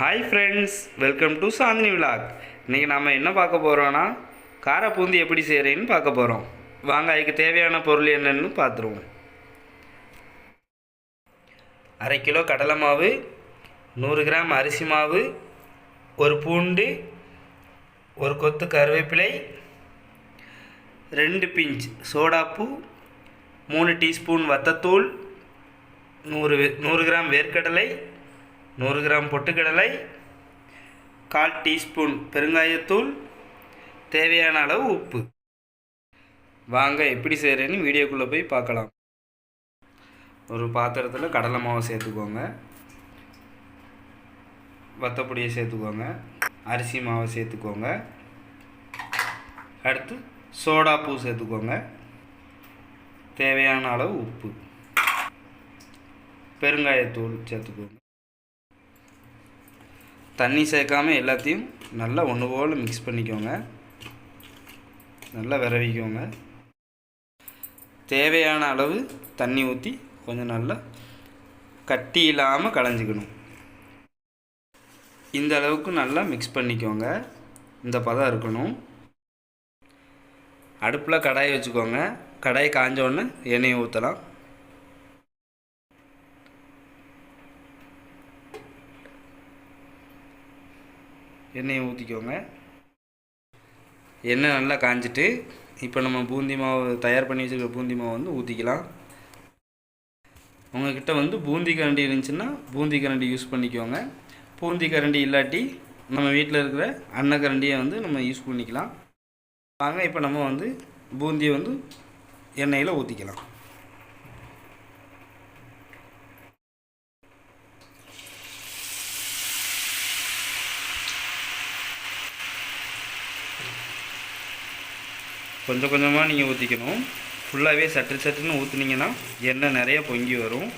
Hi friends welcome to Chandini vlog இன்றைக்கி நாம் என்ன பார்க்க போகிறோன்னா கார பூந்தி எப்படி செய்கிறேன்னு பார்க்க போகிறோம் வாங்க அதுக்கு தேவையான பொருள் என்னென்னு பார்த்துருவோம். அரை கிலோ கடலை மாவு நூறு கிராம் அரிசி மாவு ஒரு பூண்டு ஒரு கொத்து கருவேப்பிலை ரெண்டு பிஞ்ச் சோடாப்பூ மூணு டீஸ்பூன் வத்தத்தூள் நூறு நூறு கிராம் வேர்க்கடலை நூறு கிராம் பொட்டுக்கடலை கால் டீஸ்பூன் பெருங்காயத்தூள் தேவையான அளவு உப்பு. வாங்க எப்படி செய்கிறேன்னு வீடியோக்குள்ளே போய் பார்க்கலாம். ஒரு பாத்திரத்தில் கடலை மாவை சேர்த்துக்கோங்க. வத்தப்பொடியை சேர்த்துக்கோங்க. அரிசி மாவை சேர்த்துக்கோங்க. அடுத்து சோடா பூ சேர்த்துக்கோங்க. தேவையான அளவு உப்பு. பெருங்காயத்தூள் சேர்த்துக்கோங்க. தண்ணி சேர்க்காம எல்லாத்தையும் நல்லா ஒன்று போல் மிக்ஸ் பண்ணிக்கோங்க. நல்லா விரவிக்கோங்க. தேவையான அளவு தண்ணி ஊற்றி கொஞ்சம் நல்லா கட்டி இல்லாமல் களைஞ்சிக்கணும். இந்த அளவுக்கு நல்லா மிக்ஸ் பண்ணிக்கோங்க. இந்த பதம் இருக்கணும். அடுப்பில் கடாயை வச்சுக்கோங்க. கடாயை காஞ்ச உடனே எண்ணெயை ஊற்றலாம் எண்ணெயை ஊற்றிக்கோங்க எண்ணெய் நல்லா காஞ்சிட்டு இப்போ நம்ம பூந்தி மாவு தயார் பண்ணி வச்சுருக்க பூந்தி மாவு வந்து ஊற்றிக்கலாம் உங்கள்கிட்ட வந்து பூந்தி கரண்டி இருந்துச்சுன்னா பூந்தி கரண்டி யூஸ் பண்ணிக்கோங்க. பூந்தி கரண்டி இல்லாட்டி நம்ம வீட்டில் இருக்கிற அன்ன கரண்டியை வந்து நம்ம யூஸ் பண்ணிக்கலாம். வாங்க இப்போ நம்ம வந்து பூந்தியை வந்து எண்ணெயில் ஊற்றிக்கலாம் கொஞ்சம் கொஞ்சமாக நீங்கள் ஊற்றிக்கணும் ஃபுல்லாகவே சட்டு சட்டுன்னு ஊற்றுனீங்கன்னா எண்ணெய் நிறைய பொங்கி வரும்.